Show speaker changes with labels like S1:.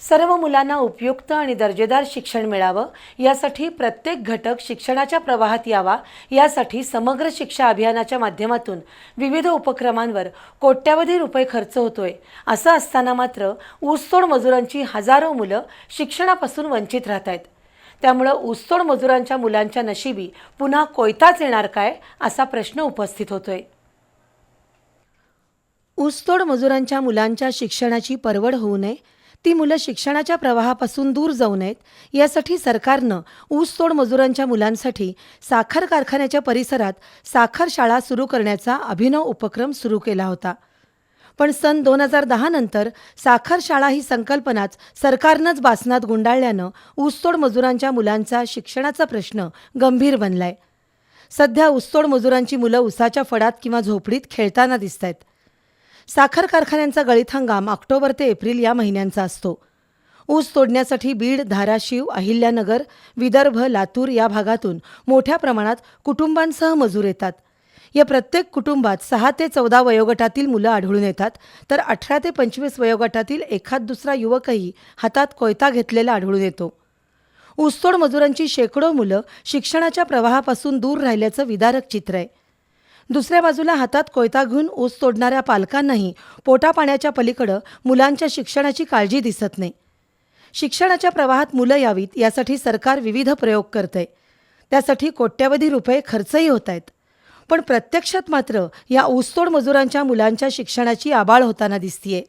S1: सर्व मुलांना उपयुक्त आणि दर्जेदार शिक्षण मिळावं यासाठी प्रत्येक घटक शिक्षणाच्या प्रवाहात यावा यासाठी समग्र शिक्षा अभियानाच्या माध्यमातून विविध उपक्रमांवर कोट्यावधी रुपये खर्च होतोय. असं असताना मात्र ऊसतोड मजुरांची हजारो मुलं शिक्षणापासून वंचित राहत आहेत त्यामुळं ऊसतोड मजुरांच्या मुलांच्या नशिबी पुन्हा कोयताच येणार काय असा प्रश्न उपस्थित होतोय. ऊसतोड मजुरांच्या मुलांच्या शिक्षणाची परवड होऊ नये ती मुलं शिक्षणाच्या प्रवाहापासून दूर जाऊ नयेत. यासाठी सरकारनं ऊसतोड मजुरांच्या मुलांसाठी साखर कारखान्याच्या परिसरात साखर शाळा सुरू करण्याचा अभिनव उपक्रम सुरू केला होता. पण सन दोन हजार दहा नंतर साखर शाळा ही संकल्पनाच सरकारनंच बासनात गुंडाळल्यानं ऊसतोड मजुरांच्या मुलांचा शिक्षणाचा प्रश्न गंभीर बनलाय. सध्या ऊसतोड मजुरांची मुलं उसाच्या फडात किंवा झोपडीत खेळताना दिसत आहेत साखर कारखान्यांचा गळीत हंगाम ऑक्टोबर ते एप्रिल या महिन्यांचा असतो. ऊस तोडण्यासाठी बीड धाराशिव अहिल्यानगर विदर्भ लातूर या भागातून मोठ्या प्रमाणात कुटुंबांसह मजूर येतात. या प्रत्येक कुटुंबात सहा ते चौदा वयोगटातील मुलं आढळून येतात तर अठरा ते पंचवीस वयोगटातील एखाद दुसरा युवकही हातात कोयता घेतलेला आढळून येतो. ऊसतोड मजुरांची शेकडो मुलं शिक्षणाच्या प्रवाहापासून दूर राहिल्याचं विदारक चित्र आहे. दुसऱ्या बाजूला हातात कोयता घेऊन ऊस तोडणाऱ्या पालकांनाही पोटापाण्याच्या पलीकडं मुलांच्या शिक्षणाची काळजी दिसत नाही. शिक्षणाच्या प्रवाहात मुलं यावीत यासाठी सरकार विविध प्रयोग करतंय. त्यासाठी कोट्यवधी रुपये खर्चही होत आहेत पण प्रत्यक्षात मात्र या ऊसतोड मजुरांच्या मुलांच्या शिक्षणाची आबाळ होताना दिसतीये.